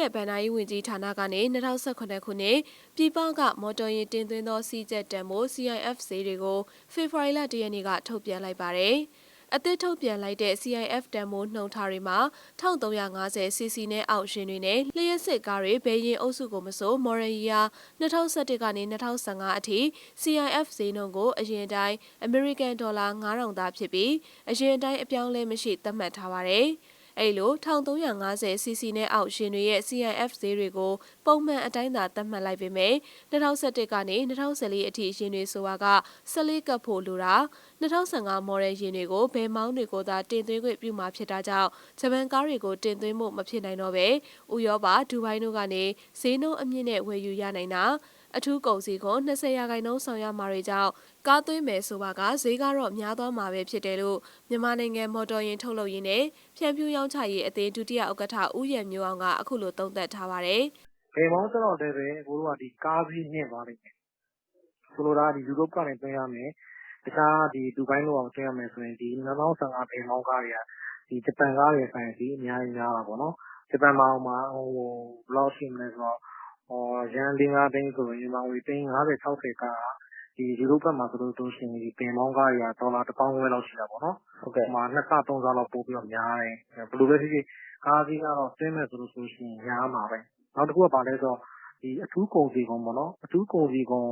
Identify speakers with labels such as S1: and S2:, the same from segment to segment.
S1: ရဲ့ဗန်နာရေးဝန်ကြီးဌာနကနေ2018ခုနှစ်ပြည်ပကမော်တော်ယာဉ်တင်သွင်းသောစီးကျက်တန်မိုး CIF ဈေးတွေကိုဖေဖော်ဝါရီလ၁ရက်နေ့ကထုတ်ပြန်လိုက်ပါတယ်။အသစ်ထုတ်ပြန်လိုက်တဲ့ CIF တန်မိုးနှုံထားတွေမှာ 1350cc နဲ့အောက်ရှင်တွေနဲ့လျှက်စစ်ကားတွေဘယ်ရင်အုပ်စုကိုမဆိုမော်ရရီယာ2011ကနေ2015အထိ CIF ဈေးနှုန်းကိုအရင်တိုင်း American Dollar 9000သာဖြစ်ပြီးအရင်တိုင်းအပြောင်းလဲမရှိသတ်မှတ်ထားပါတယ်။ အဲ့လို 1350cc နဲ့အောက်ရှင်တွေရဲ့ CIF ဈေးတွေကိုပုံမှန်အတိုင်းသာသတ်မှတ်လိုက်ပေမဲ့2011ကနေ2014အထိရှင်တွေဆိုတာက14ကပ်ဖို့လိုတာ2015 model ရင်တွေကိုဘယ်မောင်းတွေကိုသာတင်သွင်းခွင့်ပြုမှာဖြစ်တာကြောင့်ဂျပန်ကားတွေကိုတင်သွင်းမှုမဖြစ်နိုင်တော့ပဲဥရောပဒူဘိုင်းတို့ကနေဈေးနှုန်းအမြင့်နဲ့ဝယ်ယူရနိုင်တာ အထူးကုန်စည်ခွန်20ရာခိုင်နှုန်းဆောင်ရမှာတွေကြောင့်ကားသွင်းမယ်ဆိုပါကဈေးကတော့များသွားမှာပဲဖြစ်တယ်လို့မြန်မာနိုင်ငံမော်တော်ယာဉ်ထုတ်လုပ်ရေးနဲ့ဖြန့်ဖြူးရောင်းချရေးအသင်းဒုတိယဥက္ကဋ္ဌဦးရံမျိုးအောင်ကအခုလိုသုံးသပ်ထားပါတယ်။
S2: ဘယ်မောင်းကျတော့လည်းပဲကိုတို့ကဒီကားကြီးမြင့်သွားလိမ့်မယ်။ဆိုလိုတာကဒီယူရိုပကနေသွင်းရမယ်။တခြားဒီဒူဘိုင်းတို့အောင်သွင်းရမယ်ဆိုရင်ဒီ2015ဘယ်မောင်းကားတွေကဒီဂျပန်ကားတွေဆိုင်စီအများကြီးများတာပေါ့နော်။ဂျပန်မှာဟိုမှာဟိုဘယ်လောက်ရှိမလဲဆိုတော့ ဟောရန်၄၅ သိန်းဆိုရင် မြန်မာငွေ သိန်း50 60ကဒီယူရိုဘက်မှာဆိုလို့ဆိုရှင်ဒီပင်မောင်းကားတွေက ဒေါ်လာ1000ခွဲလောက်ရှိတာပေါ့နော်။ဟုတ်ကဲ့။ဟိုမှာနှစ်ဆသုံးဆလောက် ပို့ပြီးတော့ များတယ်။ဘယ်လိုပဲဖြစ်ဖြစ် ကားကြီးကတော့သွင်းမယ်ဆိုလို့ဆိုရှင် များမှာပဲ။နောက်တစ်ခုက ဘာလဲဆိုတော့ဒီအထူးကုန်စည်ကုန်ပေါ့နော်။အထူးကုန်စည်ကုန်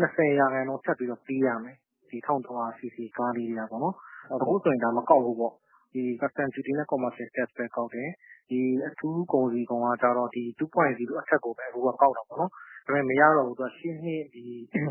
S2: 20ရာခိုင်နှုန်း ထပ်ပြီးတော့ ပေးရမယ်။ဒီ 1300cc ကားလေးတွေကပေါ့နော်။အခုဆိုရင် ဒါ မကောက်ဘူးပေါ့။ဒီ custom duty နဲ့ commercial tax ပဲ ကောက်တယ်။ ဒီအထူးကုန်စည်ကုန်ကကြတော့ ဒီ 2.0 အထက်ကိုပဲ အခုက ကောက်တာပေါ့နော်။ဒါပေမဲ့ မရတော့ဘူးသူကရှင်းနှစ်ဒီ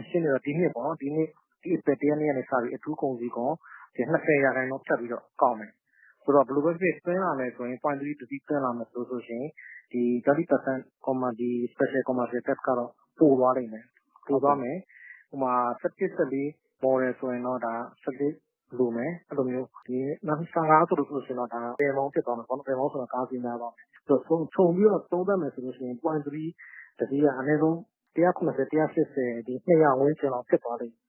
S2: ရှင်းနေတော့ဒီနှစ်ပေါ့နော်။ဒီနှစ်ဒီအပတ်တရက်နေ့ကနေ စပြီး အထူးကုန်စည်ကုန်ဒီ20ရာခိုင်နှုန်း ထပ်ပြီးတော့ ကောက်မယ်။ဆိုတော့ ဘယ်လိုပဲဖြစ်သွင်းလာမယ်ဆိုရင် point 3တတိသွင်းလာမယ်ဆိုလို့ရှိရင် ဒီ 30% comma ဒီ special commercial tax ကတော့ ပိုသွားလိမ့်မယ်။ပိုသွားမယ်။ဟိုမှာ17 14 model ဆိုရင်တော့ဒါ14 လိုမယ် အဲ့လိုမျိုးဒီ25ဆိုလို့ဆိုရှင်တော့ဒါပယ်မောင်း ဖြစ်သွားမယ်ပေါ့နော်ပယ်မောင်းဆိုတာ ကားစီးများသွားမယ်ဆိုတော့ခြုံပြီးတော့ သုံးသပ်မယ်ဆိုလို့ရှိရင် point 3တတိယအနည်းဆုံး190 180ဒီ200ဝန်းကျင်လောက် ဖြစ်သွားလိမ့်မယ်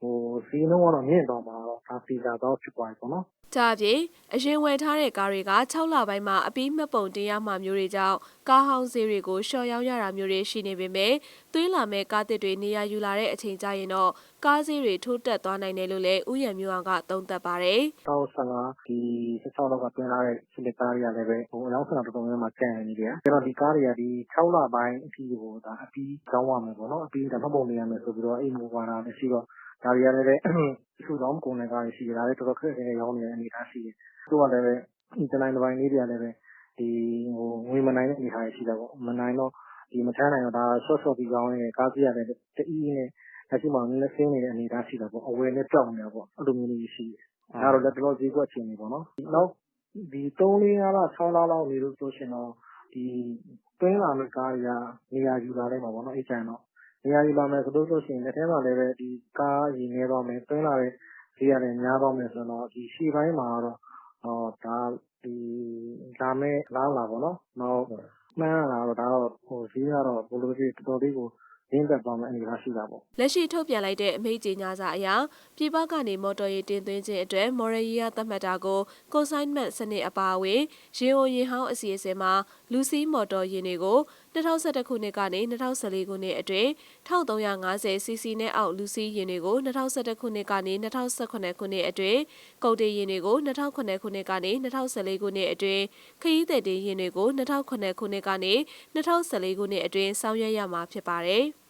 S2: ဟိုဈေးနှုန်းကတော့မြင့်သွားမှာတော့ဒါစီလာတော့ဖြစ်သွားပြီပေါ့နော်
S1: ဒါအပြင်အရင်ဝယ်ထားတဲ့ကားတွေက6လပိုင်းမှာအပြီးမှတ်ပုံတင်ရမှာမျိုးတွေကြောင့်ကားဟောင်းဈေးတွေကိုရှော့ရောက်ရတာမျိုးတွေရှိနေပေမဲ့သွေးလာမဲ့ကားတစ်တွေနေရာယူလာတဲ့အချိန်ကျရင်တော့ကားဈေးတွေထိုးတက်သွားနိုင်တယ်လို့လည်းဥယျာဉ်မျိုးအောင်ကသုံးသပ်ပါတယ်။
S2: 2015ဒီ16လောက်ကတွင်းလာတဲ့စစ်လက်ကားတွေကလည်းပဲဟိုအလောင်းဆန္ဒတော်တော်များများကျန်နေတယ်။ကျွန်တော်ဒီကားတွေကဒီ6လပိုင်းအပြီးဟိုဒါအပြီးကြောင်းရမယ်ပေါ့နော်။အပြီးဒါမှတ်ပုံနေရမယ်ဆိုပြီးတော့အိမ်မူပါတာလည်းရှိတော့ ဒါတွေကလည်းပဲစုဆောင်းကုန်တဲ့ကားတွေရှိတယ် ဒါလည်း တော်တော်ခက်ခဲရောင်းနေတဲ့ အနေအထားရှိတယ်သူကလည်းပဲဒီတိုင်းတစ်ပိုင်းလေးတွေကလည်းပဲဒီဟိုငွေမနိုင်တဲ့ အနေအထားရှိတာပေါ့ မနိုင်တော့ဒီမထမ်းနိုင်တော့ ဒါ short short ပြီးကောင်းနေတဲ့ ကားစီးရတယ်တအီးနဲ့ လက်ရှိမှာလည်းဆင်းနေတဲ့ အနေအထားရှိတာပေါ့ အဝယ်နဲ့ပြောက်နေတာပေါ့ အဲ့လိုမျိုးလေးရှိတယ် ဒါတော့လက်တော်ဈေးကွက်ချင်းနေပေါ့နော် နောက်ဒီ3 4 5လ6လလောက် နေလို့ဆိုရှင်တော့ဒီတွင်းလာမယ့်ကားတွေက နေရာယူလာလိုက်မှာပေါ့နော်အဲ့ကျန်တော့ နေရာယူလာမယ်ဆိုလို့ဆိုရှင်လက်ထဲမှာလည်းပဲဒီကားရည်နေတော့မယ်တွင်းလာတဲ့ဈေးကလည်းများတော့မယ်ဆိုတော့ဒီရှေ့ပိုင်းမှာတော့ဟောဒါဒီလာမယ့်လားလာပေါ့နော်နောက်မှန်းလာတော့ဒါတော့ဟိုဈေးကတော့ဘယ်လိုဖြစ်တော်တော်လေးကိုရင်းသက်သွားမယ့်အနေအထားရှိတာပေါ့
S1: လက်ရှိထုတ်ပြန်လိုက်တဲ့အမိန့်ကြေညာစာအရပြည်ပကနေမော်တော်ယာဉ်တင်သွင်းခြင်းအတွက်မော်ရရီယာသတ်မှတ်တာကို consignment စနစ်အပါအဝင်ရေအိုရင်ဟောင်းအစီအစဉ်မှာလူစီးမော်တော်ယာဉ်တွေကို 2011ခုနှစ်ကနေ2014ခုနှစ်အတွင်း 1350cc နဲ့အောက်လူစီးယာဉ်တွေကို2011ခုနှစ်ကနေ2018ခုနှစ်အတွင်းကုန်တင်ယာဉ်တွေကို2009ခုနှစ်ကနေ2014ခုနှစ်အတွင်းခရီးသည်တင်ယာဉ်တွေကို2009ခုနှစ်ကနေ2014ခုနှစ်အတွင်းဆောင်ရွက်ရမှာဖြစ်ပါတယ်။